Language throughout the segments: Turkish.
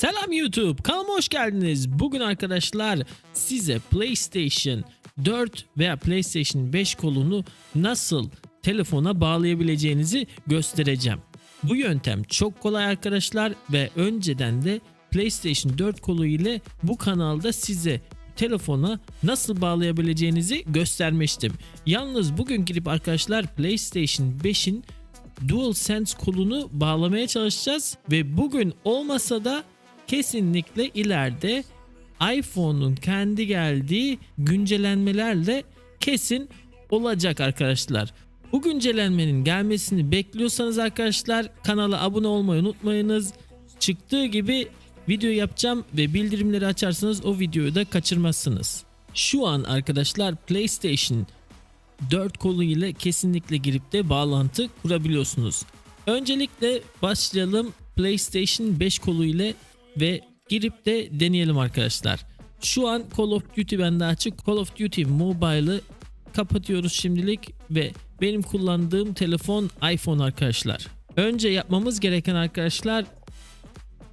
Selam YouTube, kanalıma hoş geldiniz. Bugün arkadaşlar size PlayStation 4 veya PlayStation 5 kolunu nasıl telefona bağlayabileceğinizi göstereceğim. Bu yöntem çok kolay arkadaşlar ve önceden de PlayStation 4 kolu ile bu kanalda size telefona nasıl bağlayabileceğinizi göstermiştim. Yalnız bugün girip arkadaşlar PlayStation 5'in DualSense kolunu bağlamaya çalışacağız ve bugün olmasa da kesinlikle ileride iPhone'un kendi geldiği güncellenmelerle kesin olacak arkadaşlar. Bu güncellenmenin gelmesini bekliyorsanız arkadaşlar kanala abone olmayı unutmayınız. Çıktığı gibi video yapacağım ve bildirimleri açarsanız o videoyu da kaçırmazsınız. Şu an arkadaşlar PlayStation 4 kolu ile kesinlikle girip de bağlantı kurabiliyorsunuz. Öncelikle başlayalım PlayStation 5 kolu ile ve girip de deneyelim arkadaşlar. Şu an Call of Duty bende açık. Call of Duty Mobile'ı kapatıyoruz şimdilik ve benim kullandığım telefon iPhone arkadaşlar. Önce yapmamız gereken arkadaşlar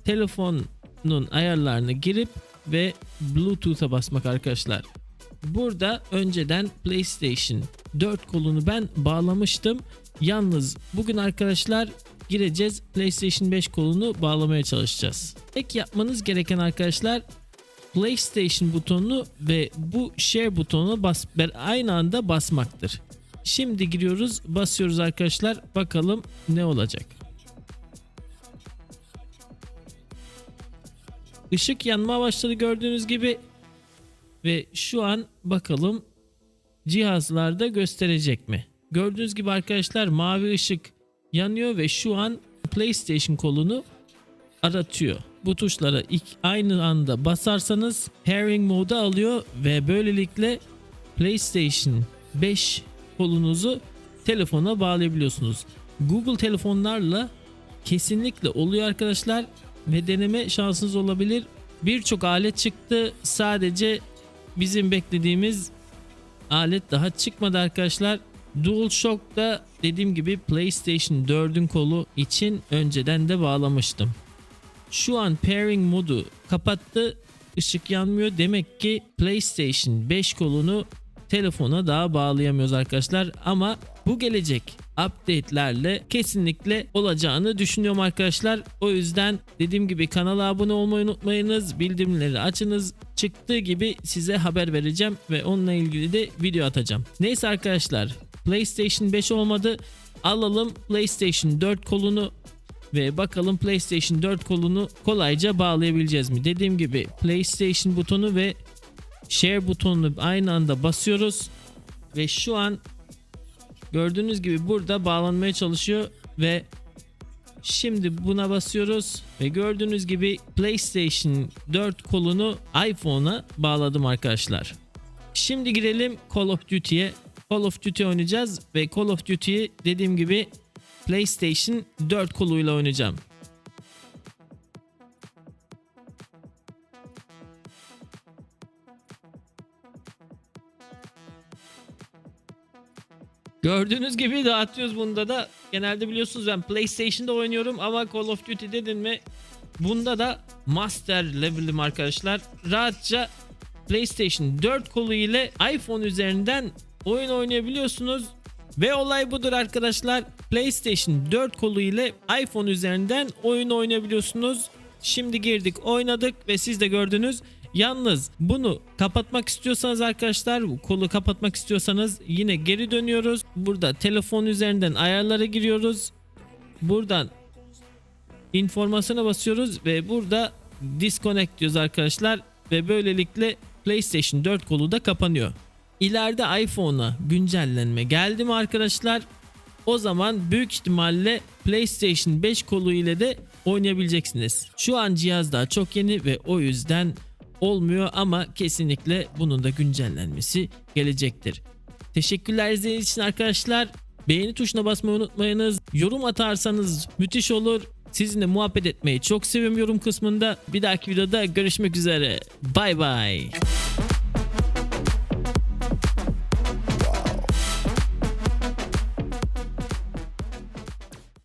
telefonun ayarlarını girip ve Bluetooth'a basmak arkadaşlar. Burada önceden PlayStation 4 kolunu ben bağlamıştım. Yalnız bugün arkadaşlar gireceğiz PlayStation 5 kolunu bağlamaya çalışacağız. Tek yapmanız gereken arkadaşlar PlayStation butonunu ve bu share butonuna bas aynı anda basmaktır. Şimdi giriyoruz, basıyoruz arkadaşlar. Bakalım ne olacak. Işık yanma başladı gördüğünüz gibi ve şu an bakalım cihazlarda gösterecek mi? Gördüğünüz gibi arkadaşlar mavi ışık yanıyor ve şu an PlayStation kolunu aratıyor. Bu tuşlara ilk aynı anda basarsanız pairing moda alıyor ve böylelikle PlayStation 5 kolunuzu telefona bağlayabiliyorsunuz. Google telefonlarla kesinlikle oluyor arkadaşlar ve deneme şansınız olabilir. Birçok alet çıktı. Sadece bizim beklediğimiz alet daha çıkmadı arkadaşlar. DualShock'ta dediğim gibi PlayStation 4'ün kolu için önceden de bağlamıştım. Şu an pairing modu kapattı. Işık yanmıyor. Demek ki PlayStation 5 kolunu telefona daha bağlayamıyoruz arkadaşlar. Ama bu gelecek update'lerle kesinlikle olacağını düşünüyorum arkadaşlar. O yüzden dediğim gibi kanala abone olmayı unutmayınız. Bildirimleri açınız. Çıktığı gibi size haber vereceğim ve onunla ilgili de video atacağım. Neyse arkadaşlar PlayStation 5 olmadı. Alalım PlayStation 4 kolunu ve bakalım PlayStation 4 kolunu kolayca bağlayabileceğiz mi? Dediğim gibi PlayStation butonu ve Share butonunu aynı anda basıyoruz ve şu an gördüğünüz gibi burada bağlanmaya çalışıyor ve şimdi buna basıyoruz ve gördüğünüz gibi PlayStation 4 kolunu iPhone'a bağladım arkadaşlar. Şimdi girelim Call of Duty'ye. Call of Duty oynayacağız ve Call of Duty'yi dediğim gibi PlayStation 4 koluyla oynayacağım. Gördüğünüz gibi dağıtıyoruz bunda da. Genelde biliyorsunuz ben PlayStation'da oynuyorum ama Call of Duty dedin mi bunda da Master level'im arkadaşlar. Rahatça PlayStation 4 kolu ile iPhone üzerinden oyun oynayabiliyorsunuz. Ve olay budur arkadaşlar. PlayStation 4 kolu ile iPhone üzerinden oyun oynayabiliyorsunuz. Şimdi girdik oynadık ve siz de gördünüz. Yalnız bunu kapatmak istiyorsanız arkadaşlar kolu kapatmak istiyorsanız yine geri dönüyoruz. Burada telefon üzerinden ayarlara giriyoruz. Buradan informasyona basıyoruz ve burada disconnect diyoruz arkadaşlar ve böylelikle PlayStation 4 kolu da kapanıyor. İleride iPhone'a güncellenme geldi mi arkadaşlar? O zaman büyük ihtimalle PlayStation 5 kolu ile de oynayabileceksiniz. Şu an cihaz daha çok yeni ve o yüzden olmuyor ama kesinlikle bunun da güncellenmesi gelecektir. Teşekkürler izlediğiniz için arkadaşlar. Beğeni tuşuna basmayı unutmayınız. Yorum atarsanız müthiş olur. Sizinle muhabbet etmeyi çok seviyorum yorum kısmında. Bir dahaki videoda görüşmek üzere. Bay bay.